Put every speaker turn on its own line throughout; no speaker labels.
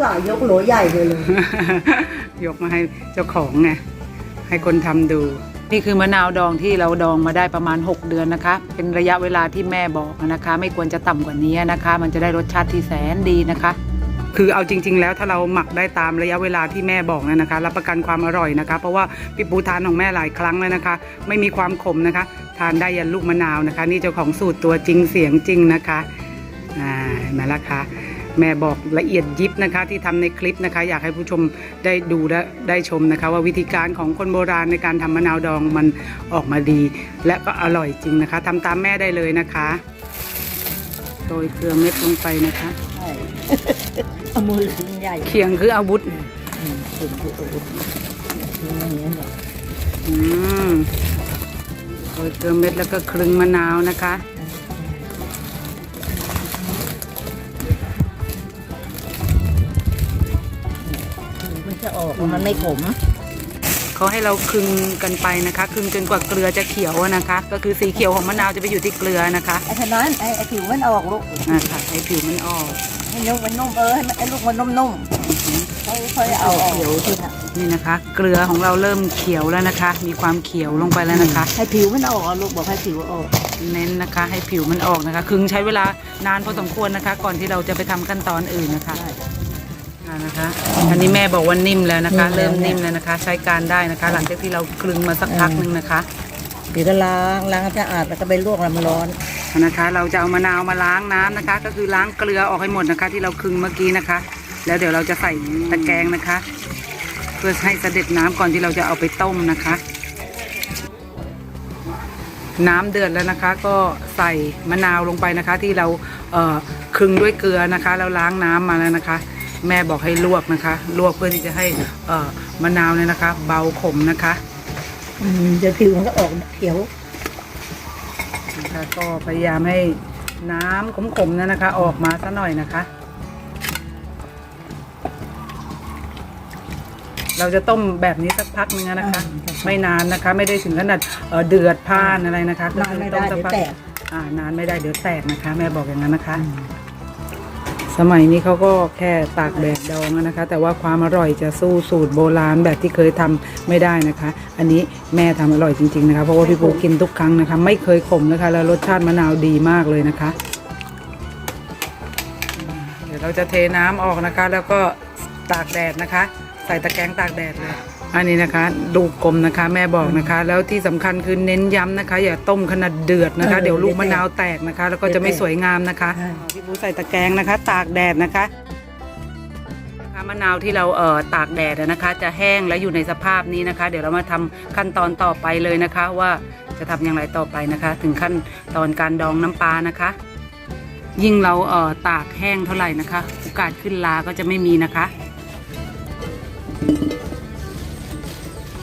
สายกโหลใหญ่เลยเลย
ยกมาให้เจ้าของไงให้คนทำดู นี่คือมะนาวดองที่เราดองมาได้ประมาณ 6 เดือนนะคะ เป็นระยะเวลาที่แม่บอกนะคะ ไม่ควรจะต่ำกว่านี้นะคะ มันจะได้รสชาติที่แสนดีนะคะ คือเอาจริง ๆ แล้วถ้าเราหมักได้ตามระยะเวลาที่แม่บอกนะนะคะรับประกันความอร่อยนะคะ เพราะว่าพี่ปูทานของแม่หลายครั้งแล้วนะคะ ไม่มีความขมนะคะ ทานได้ยันลูกมะนาวนะคะ นี่เจ้าของสูตรตัวจริงเสียงจริงนะคะอ่าเห็นไหมาละคะ แม่บอกละเอียดยิบนะคะที่ทำในคลิปนะคะ อยากให้ผู้ชมได้ดูและได้ชมนะคะว่าวิธีการของคนโบราณในการทำมะนาวดองมันออกมาดี และก็อร่อยจริงนะคะทำตามแม่ได้เลยนะคะโรยเกลือเม็ดลงไปนะคะ
ใช่เอามือถึงใหญ่
เคียงคืออาวุธ
อืมถึงคืออาวุธอย่างนี้เนี่ย
อืมโรยเกลือเม็ดแล้วก็ครึ่งมะนาวนะคะ
จะออกมันไม่ขม
เขาให้เราคลึงกันไปนะคะคลึงจนกว่าเกลือจะเขียวอะนะคะ ก็คือสีเขียวของมะนาวจะไปอยู่ที่เกลือนะคะ
ไอ้ขนาดไอ้ไอ้ผิวมันออกลูก
นะคะให้ผิวมันออก
ให้ลูกมันนุ่มเออให้มันไอ้ลูกมันนุ่มๆค่อยค่อยเอาออกเขียวทีน่ะ
นี่นะคะ เกลือของเราเริ่มเขียวแล้วนะคะ มีความเขียวลงไปแล้วนะคะ
ให้ผิวมันออกอะลูกบอกให้ผิวออก
เน้นนะคะ ให้ผิวมันออกนะคะคลึงใช้เวลานานพอสมควรนะคะ ก่อนที่เราจะไปทำขั้นตอนอื่นนะคะอ่า นะคะ อันนี้แม่บอกว่านิ่มแล้วนะคะ เริ่มนิ่มแล้วนะคะ ใช้การได้นะคะ หลังจากที่เราคลึงมาสักพักหนึงนะคะ
เดี๋ยวก็ล้างล้างให้สะอาดแล้วก็ไปลวกน้ำร้อน
นะคะ เราจะเอามะนาวมาล้างน้ำนะคะ ก็คือล้างเกลือออกให้หมดนะคะ ที่เราคลึงเมื่อกี้นะคะ แล้วเดี๋ยวเราจะใส่ตะแกรงนะคะ เพื่อให้เสด็จน้ำก่อนที่เราจะเอาไปต้มนะคะ น้ำเดือดแล้วนะคะ ก็ใส่มะนาวลงไปนะคะ ที่เราเอ่อคลึงด้วยเกลือนะคะแล้วล้างน้ำมาแล้วนะคะ แม่บอกให้ลวกนะคะ ลวกเพื่อที่จะให้เอ่อมะนาวเนี่ยนะคะ เบาขมนะคะ
อืมเดี๋ยวผิวมันก็ออกเขียว
นะคะก็พยายามให้น้ำขมๆนั่นนะคะ ออกมาซะหน่อยนะคะ เราจะต้มแบบนี้สักพักนึงนะคะไม่นานนะคะ ไม่ได้ถึงขนาดเอ่อเดือดพล่านอะไรนะคะ
นานไม่ได้
ต้
เดี๋ยว
สักพั
แตก
อ่านานไม่ได้เดี๋ยวแตกนะคะ แม่บอกอย่างนั้นนะคะ สมัยนี้เขาก็แค่ตากแดดดองนะคะ แต่ว่าความอร่อยจะสู้สูตรโบราณแบบที่เคยทำไม่ได้นะคะ อันนี้แม่ทำอร่อยจริงๆนะคะเพราะว่าพี่ปูกินทุกครั้งนะคะ ไม่เคยขมนะคะแล้วรสชาติมะนาวดีมากเลยนะคะ เดี๋ยวเราจะเทน้ำออกนะคะ แล้วก็ตากแดดนะคะ ใส่ตะแกรงตากแดดเลย อันนี้นะคะดูกลมนะคะ แม่บอกนะคะ แล้วที่สำคัญคือเน้นย้ำนะคะ อย่าต้มขนาดเดือดนะคะ
เออ
เดี๋ยวลูกมะนาวแตกนะคะ แล้วก็จะไม่สวยงามนะคะ
ใช่
พี่บูใส่ตะแกรงนะคะ ตากแดดนะคะนะคะมะนาวที่เราเอ่อตากแดดอะนะคะ จะแห้งและอยู่ในสภาพนี้นะคะ เดี๋ยวเรามาทำขั้นตอนต่อไปเลยนะคะ ว่าจะทำอย่างไรต่อไปนะคะ ถึงขั้นตอนการดองน้ำปลานะคะ ยิ่งเราเอ่อตากแห้งเท่าไหร่นะคะ โอกาสขึ้นลาก็จะไม่มีนะคะ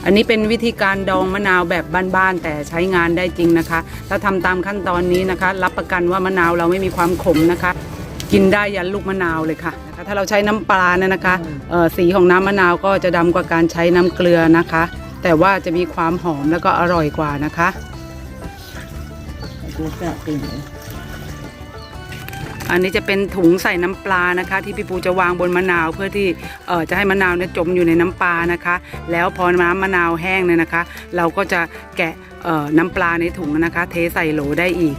อันนี้เป็นวิธีการดองมะนาวแบบบ้านๆแต่ใช้งานได้จริงนะคะ ถ้าทำตามขั้นตอนนี้นะคะ รับประกันว่ามะนาวเราไม่มีความขมนะคะ กินได้ยันลูกมะนาวเลยค่ะถ้าเราใช้น้ำปลาเนี่ยนะคะเออสีของน้ำมะนาวก็จะดำกว่าการใช้น้ำเกลือนะคะ แต่ว่าจะมีความหอมแล้วก็อร่อยกว่านะคะ
ดูกระปิ่น
อันนี้จะเป็นถุงใส่น้ำปลานะคะ ที่พี่ปูจะวางบนมะนาวเพื่อที่เออจะให้มะนาวเนี่ยจมอยู่ในน้ำปลานะคะ แล้วพอน้ำมะนาวแห้งเนี่ยนะคะ เราก็จะแกะน้ำปลาในถุงนะคะ เทใส่โหลได้อีก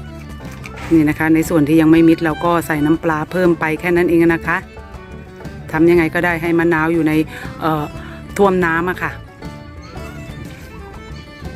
นี่นะคะ ในส่วนที่ยังไม่มิดเราก็ใส่น้ำปลาเพิ่มไปแค่นั้นเองนะคะทำยังไงก็ได้ให้มะนาวอยู่ในท่วมน้ำอะค่ะ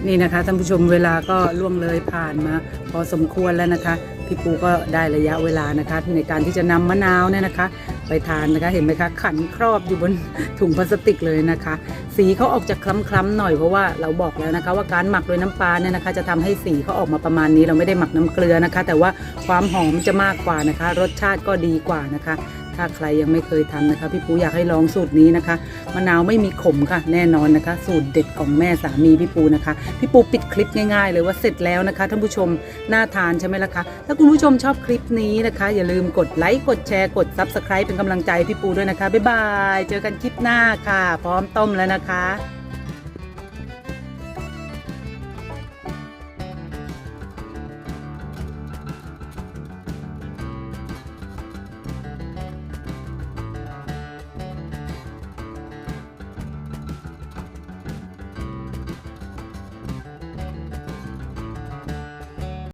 นี่นะคะท่านผู้ชมเวลาก็ล่วงเลยผ่านมา พอสมควรแล้วนะคะ พี่ปูก็ได้ระยะเวลานะคะในการที่จะนำมะนาวเนี่ยนะคะ ไปทานนะคะเห็นไหมคะขันครอบอยู่บนถุงพลาสติกเลยนะคะ สีเขาออกจะคล้ำๆหน่อยเพราะว่าเราบอกแล้วนะคะ ว่าการหมักโดยน้ำปลาเนี่ยนะคะ จะทำให้สีเขาออกมาประมาณนี้เราไม่ได้หมักน้ำเกลือนะคะ แต่ว่าความหอมจะมากกว่านะคะ รสชาติก็ดีกว่านะคะ ถ้าใครยังไม่เคยทำนะคะ พี่ปูอยากให้ลองสูตรนี้นะคะมะนาวไม่มีขมค่ะ แน่นอนนะคะ สูตรเด็ดของแม่สามีพี่ปูนะคะ พี่ปูปิดคลิปง่ายๆ เลยว่าเสร็จแล้วนะคะท่านผู้ชมน่าทานใช่ไหมล่ะคะถ้าคุณผู้ชมชอบคลิปนี้นะคะ อย่าลืมกดไลค์กดแชร์กดซับสไครป์เป็นกำลังใจพี่ปูด้วยนะคะบ๊ายบายเจอกันคลิปหน้าค่ะ พร้อมต้มแล้วนะคะ